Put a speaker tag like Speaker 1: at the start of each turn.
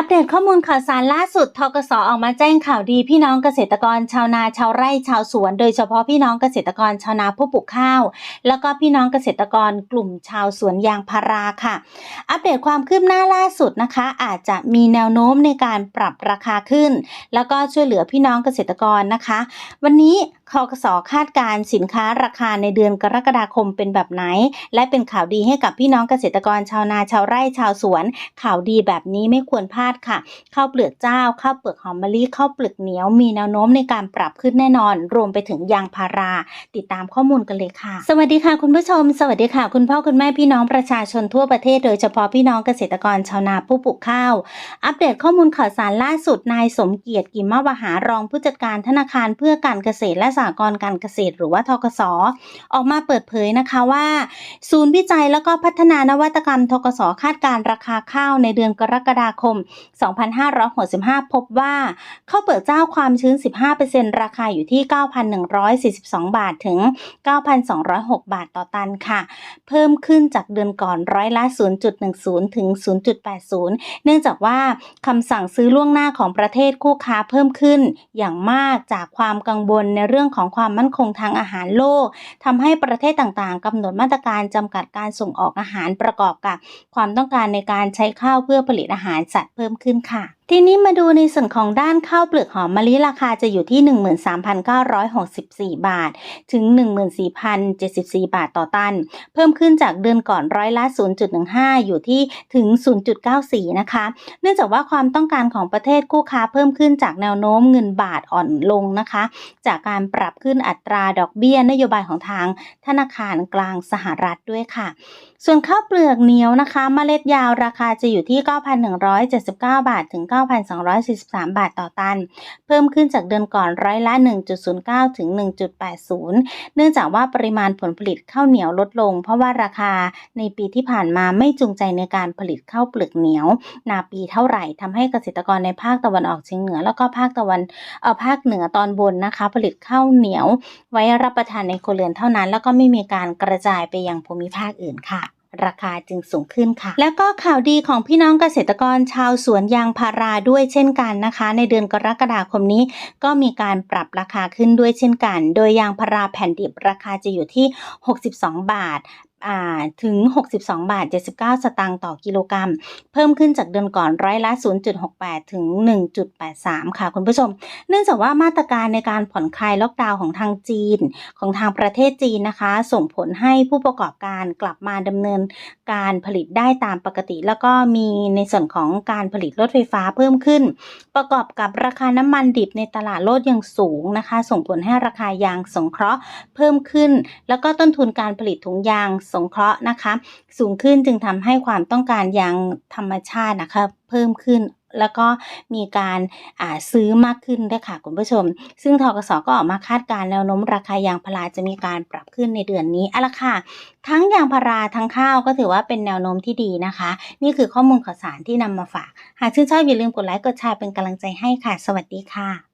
Speaker 1: อัปเดตข้อมูลข่าวสารล่าสุดทกสออกมาแจ้งข่าวดีพี่น้องเกษตรกรชาวนาชาวไร่ชาวสวน โดยเฉพาะพี่น้องเกษตรกรชาวนาผู้ปลูกข้าว แล้วก็พี่น้องเกษตรกรกลุ่มชาวสวนยางพาราค่ะ อัปเดตความคืบหน้าล่าสุดนะคะ อาจจะมีแนวโน้มในการปรับราคาขึ้น แล้วก็ช่วยเหลือพี่น้องเกษตรกรนะคะ วันนี้ คกสคาดการสินค้าราคาในเดือนกรกฎาคมเป็นแบบไหน และเป็นข่าวดีให้กับพี่น้องเกษตรกรชาวนาชาวไร่ชาวสวน ข่าวดีแบบนี้ไม่ควรพลาดค่ะข้าวเปลือกเจ้าข้าวเปลือกหอมมะลิข้าวเปลือกเหนียวมีแนวโน้มในการปรับขึ้นแน่นอน รวมไปถึงยางพารา ติดตามข้อมูลกันเลยค่ะ สวัสดีค่ะ คุณผู้ชม สวัสดีค่ะ คุณพ่อคุณแม่พี่น้องประชาชนทั่วประเทศโดยเฉพาะพี่น้องเกษตรกรชาวนาผู้ปลูกข้าว อัปเดตข้อมูลข่าวสารล่าสุดนายสมเกียรติกิมมวหารองผู้จัดการธนาคารเพื่อการเกษตรและหกรณ์การเกษตร หรือว่าทกสออกมาเปิดเผยนะคะว่า ศูนย์วิจัยแล้วก็พัฒนานวัตกรรมทกสคาดการราคาข้าวในเดือนกรกฎาคม 2565 พบว่าข้าวเปลือกเจ้าความชื้น 15%ราคาอยู่ที่ 9,142 บาทถึง 9,206 บาทต่อตันค่ะ เพิ่มขึ้นจากเดือนก่อนร้อยละ 0.10 ถึง 0.80 เนื่องจากว่าคำสั่งซื้อล่วงหน้าของประเทศคู่ค้าเพิ่มขึ้นอย่างมากจากความกังวลในเรื่องของความมั่นคงทางอาหารโลกทำให้ประเทศต่างๆกำหนดมาตรการจำกัดการส่งออกอาหารประกอบกับ ความต้องการในการใช้ข้าวเพื่อผลิตอาหารสัตว์เพิ่มขึ้นค่ะ ทีนี้มาดูในส่วนของด้านข้าวเปลือกหอมมะลิราคาจะอยู่ที่ 13,964 บาท ถึง 14,074 บาทต่อตัน เพิ่มขึ้นจากเดือนก่อนร้อยละ 0.15 อยู่ที่ถึง 0.94 นะคะ เนื่องจากว่าความต้องการของประเทศคู่ค้าเพิ่มขึ้นจากแนวโน้มเงินบาทอ่อนลงนะคะ จากการปรับขึ้นอัตราดอกเบี้ยนโยบายของทางธนาคารกลางสหรัฐด้วยค่ะ ส่วนข้าวเปลือกเหนียวนะคะเมล็ดยาวราคาจะอยู่ที่ 9,179 บาทถึง9,243 บาทต่อตัน เพิ่มขึ้นจากเดือนก่อนร้อยละ 1.09 ถึง 1.80 เนื่องจากว่าปริมาณผลผลิตข้าวเหนียวลดลง เพราะว่าราคาในปีที่ผ่านมาไม่จูงใจในการผลิตข้าวเปลือกเหนียว นาปีเท่าไหร่ทำให้เกษตรกรในภาคตะวันออกเฉียงเหนือ แล้วก็ภาคตะวันเอ่อภาคเหนือตอนบนนะคะ ผลิตข้าวเหนียว ไว้รับประทานในครัวเรือนเท่านั้น แล้วก็ไม่มีการกระจายไปยังภูมิภาคอื่นค่ะ ราคาจึงสูงขึ้นค่ะ แล้วก็ข่าวดีของพี่น้องเกษตรกรชาวสวนยางพาราด้วยเช่นกันนะคะ ในเดือนกรกฎาคมนี้ ก็มีการปรับราคาขึ้นด้วยเช่นกัน โดยยางพาราแผ่นดิบราคาจะอยู่ที่ 62 บาท ถึง 62 บาท 79 สตางค์ต่อกิโลกรัม เพิ่มขึ้นจากเดือนก่อนร้อยละ 0.68 ถึง 1.83 ค่ะคุณผู้ชม เนื่องจากว่ามาตรการในการผ่อนคลายล็อกดาวน์ของทางจีน ของทางประเทศจีนนะคะ ส่งผลให้ผู้ประกอบการกลับมาดำเนินการผลิตได้ตามปกติ แล้วก็มีในส่วนของการผลิตรถไฟฟ้าเพิ่มขึ้น ประกอบกับราคาน้ำมันดิบในตลาดโลกยังสูงนะคะ ส่งผลให้ราคายางสงเคราะห์เพิ่มขึ้น แล้วก็ต้นทุนการผลิตถุงยางสงเคราะห์นะคะ สูงขึ้นจึงทำให้ความต้องการยางธรรมชาตินะคะเพิ่มขึ้นแล้วก็มีการาซื้อมากขึ้นด้วยค่ะคุณผู้ชม ซึ่งทกสก็ออกมาคาดการณ์แนวโน้มราคายางพาราจะมีการปรับขึ้นในเดือนนี้อาละค่ะ ทั้งยางพาราทั้งข้าวก็ถือว่าเป็นแนวโน้มที่ดีนะคะ นี่คือข้อมูลข่าวสารที่นำมาฝาก หากชื่นชอบอย่าลืมกดไลค์กดแชร์เป็นกำลังใจให้ค่ะ สวัสดีค่ะ